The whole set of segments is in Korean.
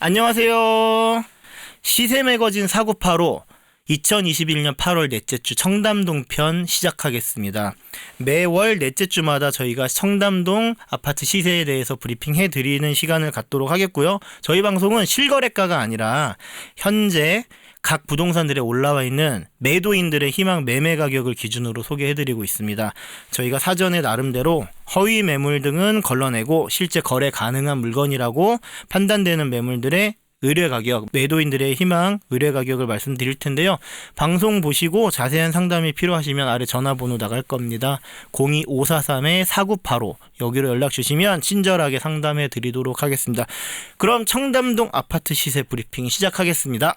안녕하세요. 시세 매거진 사고파로 2021년 8월 넷째 주 청담동 편 시작하겠습니다. 매월 넷째 주마다 저희가 청담동 아파트 시세에 대해서 브리핑해 드리는 시간을 갖도록 하겠고요. 저희 방송은 실거래가가 아니라 현재 각 부동산들에 올라와 있는 매도인들의 희망 매매 가격을 기준으로 소개해드리고 있습니다. 저희가 사전에 나름대로 허위 매물 등은 걸러내고 실제 거래 가능한 물건이라고 판단되는 매물들의 의뢰 가격, 매도인들의 희망, 의뢰 가격을 말씀드릴 텐데요. 방송 보시고 자세한 상담이 필요하시면 아래 전화번호 나갈 겁니다. 02543-4985 여기로 연락 주시면 친절하게 상담해 드리도록 하겠습니다. 그럼 청담동 아파트 시세 브리핑 시작하겠습니다.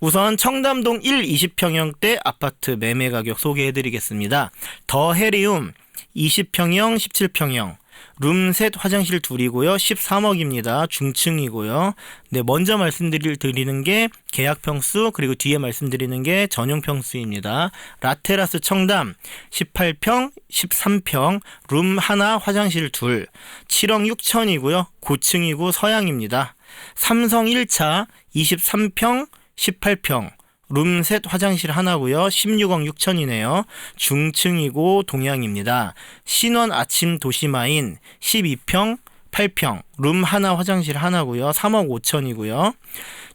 우선 청담동 1 20평형대 아파트 매매 가격 소개해 드리겠습니다. 더 해리움 20평형, 17평형 룸셋 화장실 둘이고요. 13억입니다. 중층이고요. 네, 먼저 말씀드릴 드리는 게 계약 평수 그리고 뒤에 말씀드리는 게 전용 평수입니다. 라테라스 청담 18평, 13평, 룸 하나, 화장실 둘. 7억 6천이고요. 고층이고 서양입니다. 삼성 1차 23평, 18평, 룸셋 화장실 하나고요. 16억 6천이네요. 중층이고 동양입니다. 신원 아침 도시마인 12평, 8평, 룸 하나 화장실 하나고요. 3억 5천이고요.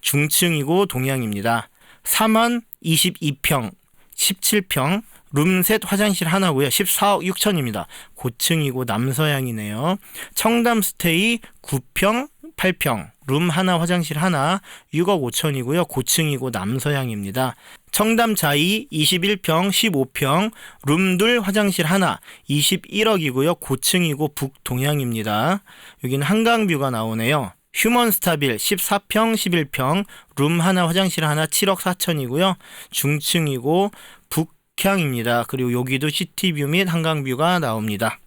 중층이고 동양입니다. 3원 22평, 17평, 룸셋 화장실 하나고요. 14억 6천입니다. 고층이고 남서양이네요. 청담 스테이 9평, 8평, 룸 하나, 화장실 하나, 6억 5천이고요. 고층이고 남서향입니다. 청담 자이 21평, 15평, 룸 둘, 화장실 하나, 21억이고요. 고층이고 북동향입니다. 여기는 한강뷰가 나오네요. 휴먼 스타빌 14평, 11평, 룸 하나, 화장실 하나, 7억 4천이고요. 중층이고 북향입니다. 그리고 여기도 시티뷰 및 한강뷰가 나옵니다.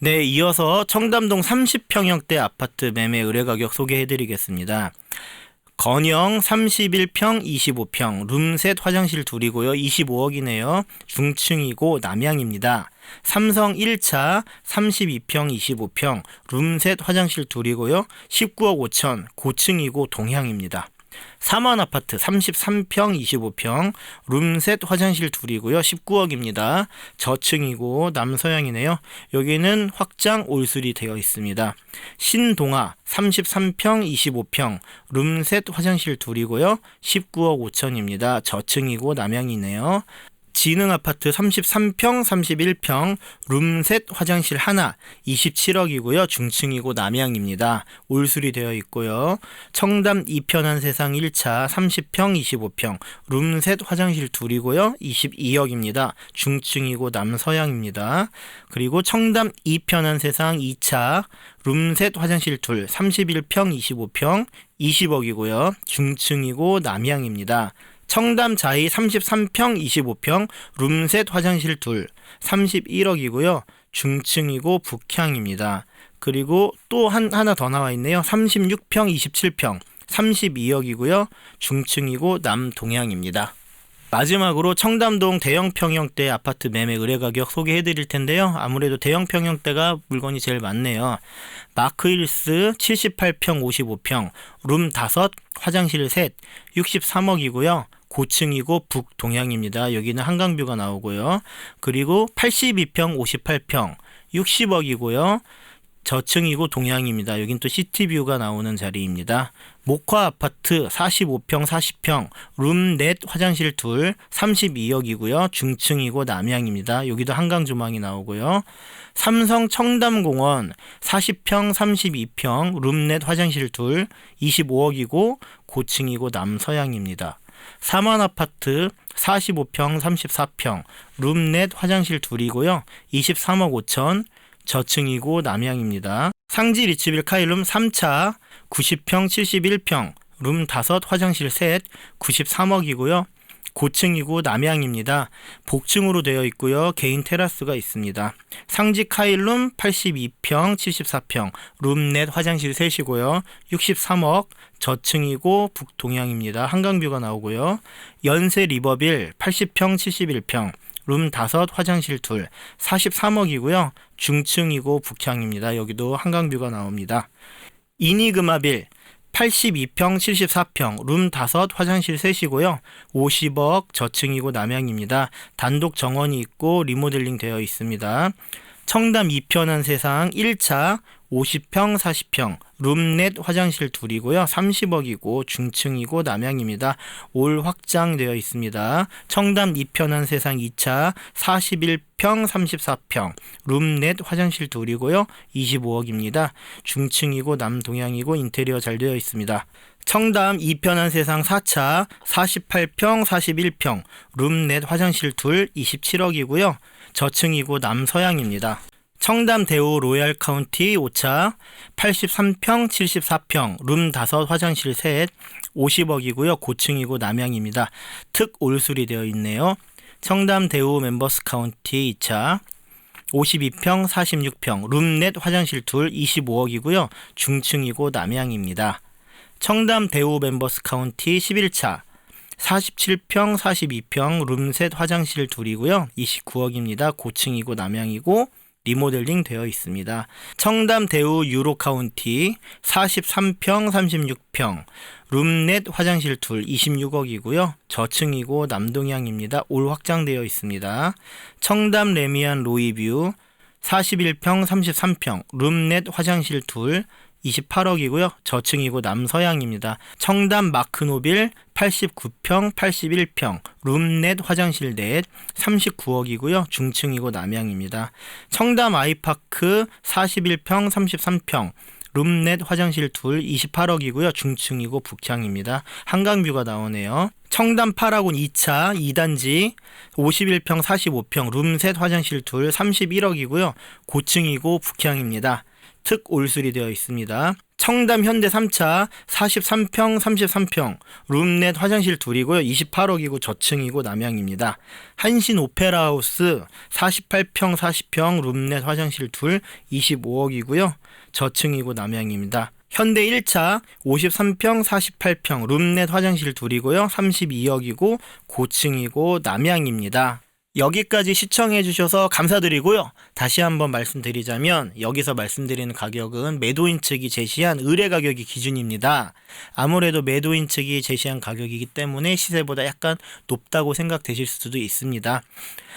네, 이어서 청담동 30평형대 아파트 매매 의뢰 가격 소개해 드리겠습니다. 건영 31평 25평 룸셋 화장실 둘이고요. 25억이네요. 중층이고 남양입니다. 삼성 1차 32평 25평 룸셋 화장실 둘이고요. 19억 5천 고층이고 동향입니다. 4만 아파트 33평 25평 룸셋 화장실 둘이고요. 19억입니다. 저층이고 남서향이네요. 여기는 확장 올술이 되어 있습니다. 신동아 33평 25평 룸셋 화장실 둘이고요. 19억 5천입니다. 저층이고 남향이네요. 지능 아파트 33평, 31평, 룸셋 화장실 하나, 27억이고요. 중층이고 남양입니다. 올수리 되어 있고요. 청담 이편한 세상 1차 30평, 25평, 룸셋 화장실 둘이고요. 22억입니다. 중층이고 남서양입니다. 그리고 청담 이편한 세상 2차 룸셋 화장실 둘 31평, 25평, 20억이고요. 중층이고 남양입니다. 청담 자이 33평 25평 룸셋 화장실 둘 31억이고요. 중층이고 북향입니다. 그리고 또 한 하나 더 나와 있네요. 36평 27평 32억이고요. 중층이고 남동향입니다. 마지막으로 청담동 대형 평형대 아파트 매매 의뢰 가격 소개해 드릴 텐데요. 아무래도 대형 평형대가 물건이 제일 많네요. 마크힐스 78평 55평, 룸 5, 화장실 셋 63억이고요. 고층이고 북동향입니다. 여기는 한강뷰가 나오고요. 그리고 82평, 58평, 60억이고요. 저층이고 동향입니다. 여긴 또 시티뷰가 나오는 자리입니다. 목화 아파트 45평 40평 룸 넷 화장실 둘 32억이고요. 중층이고 남향입니다. 여기도 한강 조망이 나오고요. 삼성 청담공원 40평 32평 룸 넷 화장실 둘 25억이고 고층이고 남서향입니다. 사만 아파트 45평 34평 룸 넷 화장실 둘이고요. 23억 5천 저층이고 남향입니다. 상지 리치빌 카일룸 3차 90평 71평 룸 5 화장실 셋 93억이고요. 고층이고 남향입니다. 복층으로 되어 있고요. 개인 테라스가 있습니다. 상지 카일룸 82평 74평 룸넷 화장실 셋이고요. 63억 저층이고 북동향입니다. 한강뷰가 나오고요. 연세 리버빌 80평 71평 룸 5, 화장실 둘 43억이고요. 중층이고 북향입니다. 여기도 한강뷰가 나옵니다. 이니그마빌 82평 74평 룸 5 화장실 셋이고요. 50억 저층이고 남양입니다. 단독 정원이 있고 리모델링 되어 있습니다. 청담 2편한 세상 1차 50평 40평 룸넷 화장실 둘이고요. 30억이고 중층이고 남양입니다. 올 확장되어 있습니다. 청담 2편한 세상 2차 41평 34평 룸넷 화장실 둘이고요. 25억입니다. 중층이고 남동향이고 인테리어 잘 되어 있습니다. 청담 2편한 세상 4차 48평 41평 룸넷 화장실 둘 27억이고요. 저층이고 남서향입니다. 청담 대우 로얄 카운티 5차 83평 74평 룸 5 화장실 셋 50억이고요. 고층이고 남양입니다. 특 올수리 되어 있네요. 청담 대우 멤버스 카운티 2차 52평 46평 룸넷 화장실 둘 25억이고요. 중층이고 남양입니다. 청담 대우 멤버스 카운티 11차 47평 42평 룸셋 화장실 둘이고요. 29억입니다. 고층이고 남양이고 리모델링 되어 있습니다. 청담 대우 유로 카운티 43평 36평 룸넷 화장실 둘 26억이고요. 저층이고 남동향입니다. 올 확장되어 있습니다. 청담 레미안 로이뷰 41평 33평 룸넷 화장실 둘 28억이고요. 저층이고 남서향입니다. 청담 마크노빌 89평 81평 룸넷 화장실 넷 39억이고요. 중층이고 남향입니다. 청담 아이파크 41평 33평 룸넷 화장실 둘 28억이고요. 중층이고 북향입니다. 한강뷰가 나오네요. 청담 파라곤 2차 2단지 51평 45평 룸셋 화장실 둘 31억이고요. 고층이고 북향입니다. 특 올수리 되어 있습니다. 청담 현대 3차 43평 33평 룸넷 화장실 둘이고요. 28억이고 저층이고 남양입니다. 한신 오페라 하우스 48평 40평 룸넷 화장실 둘 25억이고요. 저층이고 남양입니다. 현대 1차 53평 48평 룸넷 화장실 둘이고요. 32억이고 고층이고 남양입니다. 여기까지 시청해 주셔서 감사드리고요. 다시 한번 말씀드리자면 여기서 말씀드리는 가격은 매도인 측이 제시한 의뢰 가격이 기준입니다. 아무래도 매도인 측이 제시한 가격이기 때문에 시세보다 약간 높다고 생각되실 수도 있습니다.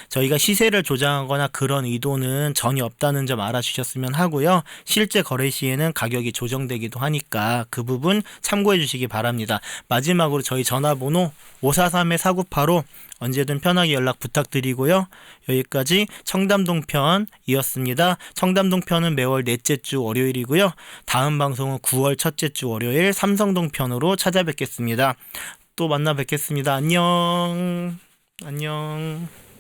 저희가 시세를 조정하거나 그런 의도는 전혀 없다는 점 알아주셨으면 하고요. 실제 거래 시에는 가격이 조정되기도 하니까 그 부분 참고해 주시기 바랍니다. 마지막으로 저희 전화번호 543-4985 언제든 편하게 연락 부탁드리고요. 여기까지 청담동 편이었습니다. 청담동 편은 매월 넷째 주 월요일이고요. 다음 방송은 9월 첫째 주 월요일 삼성동 편으로 찾아뵙겠습니다. 또 만나 뵙겠습니다. 안녕. 안녕.